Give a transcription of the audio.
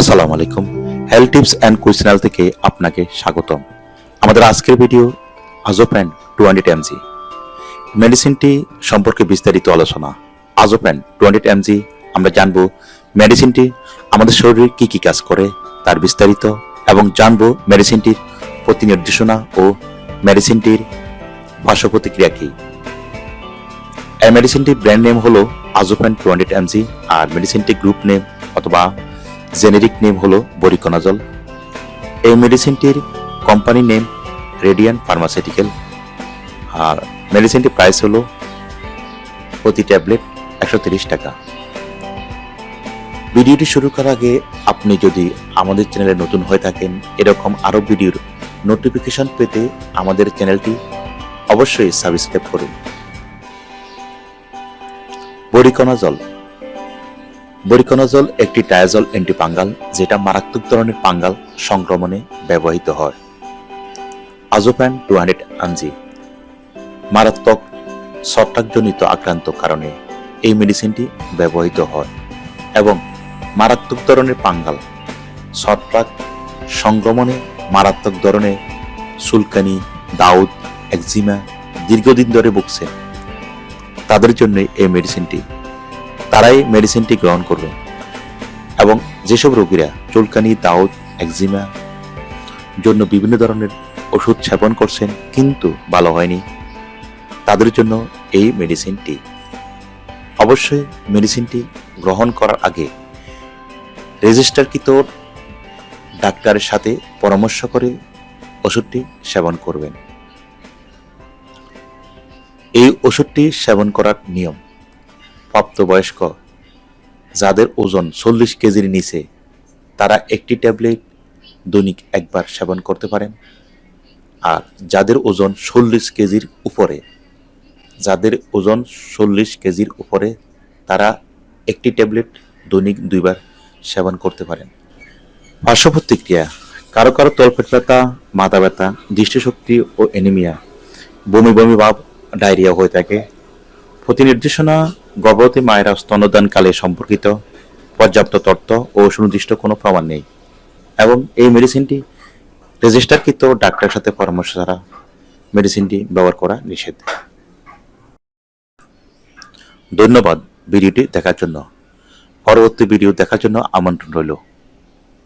আসসালামু আলাইকুম। Health tips and quiz channel থেকে আপনাকে স্বাগতম। আমাদের আজকের video Azopan two hundred MG মেডিসিনটি সম্পর্কে বিস্তারিত আলোচনা। আজোপ্যান টু হান্ড্রেড এমজি আমরা জানব মেডিসিনটি আমাদের শরীরে কি কি কাজ করে, তার বিস্তারিত, এবং জানব মেডিসিনটির প্রতি নির্দেশনা ও মেডিসিনটির পার্শ্ব প্রতিক্রিয়া কী। এই মেডিসিনটির ব্র্যান্ড নেম হলো আজোপ্যান টু হান্ড্রেড এমজি আর মেডিসিনটি গ্রুপ নেম অথবা জেনেরিক নেম হলো বরিকোনাজল। এই মেডিসিনটির কোম্পানি নেম রেডিয়ান ফার্মাসিউটিক্যাল। আর মেডিসিনটির প্রাইস হলো প্রতি ট্যাবলেট একশো টাকা। ভিডিওটি শুরু করার আগে আপনি যদি আমাদের চ্যানেলে নতুন হয়ে থাকেন, এরকম আরও ভিডিওর নোটিফিকেশন পেতে আমাদের চ্যানেলটি অবশ্যই সাবস্ক্রাইব করুন। বরিকোনাজল বরিকোনাজল একটি ডায়াজল অ্যান্টিপাঙ্গাল যেটা মারাত্মক ধরনের পাঙ্গাল সংক্রমণে ব্যবহৃত হয়। আজোপ্যান টু হান্ড্রেড আনজি, মারাত্মক ছত্রাকজনিত আক্রান্ত কারণে এই মেডিসিনটি ব্যবহৃত হয় এবং মারাত্মক ধরনের পাঙ্গাল ছত্রাক সংক্রমণে মারাত্মক ধরনের সুলকানি, দাউদ, একজিমা দীর্ঘদিন ধরে ভুগছে তাদের জন্য এই মেডিসিনটি তারাই মেডিসিনটি গ্রহণ করবেন এবং যেসব রোগীরা চুলকানি, দাউদ, একজিমা জন্য বিভিন্ন ধরনের ওষুধ সেবন করছেন, কিন্তু ভালো হয়নি, তাদের জন্য এই মেডিসিনটি অবশ্যই মেডিসিনটি গ্রহণ করার আগে রেজিস্টারকৃত ডাক্তারের সাথে পরামর্শ করে ওষুধটি সেবন করবেন। এই ওষুধটি সেবন করার নিয়ম প্রাপ্তবয়স্ক, যাদের ওজন চল্লিশ কেজির নিচে, তারা একটি ট্যাবলেট দৈনিক একবার সেবন করতে পারেন। আর যাদের ওজন চল্লিশ কেজির উপরে, যাদের ওজন চল্লিশ কেজির উপরে, তারা একটি ট্যাবলেট দৈনিক দুইবার সেবন করতে পারেন। পার্শ্ব প্রতিক্রিয়া, কারও কারও তলপেট ব্যথা, মাথা ব্যথা, দৃষ্টিশক্তি ও অ্যানিমিয়া বমি বমি ভাব, ডায়রিয়া হয়ে থাকে। প্রতি নির্দেশনা গর্ভবতী মায়েরা স্তন্যদানকালে সম্পর্কিত পর্যাপ্ত তথ্য ও সুনির্দিষ্ট কোনো প্রমাণ নেই। এবং এই মেডিসিনটি রেজিস্টারকৃত ডাক্তারের সাথে পরামর্শ ছাড়া মেডিসিনটি ব্যবহার করা নিষেধ। ধন্যবাদ ভিডিওটি দেখার জন্য। পরবর্তী ভিডিও দেখার জন্য আমন্ত্রণ রইল।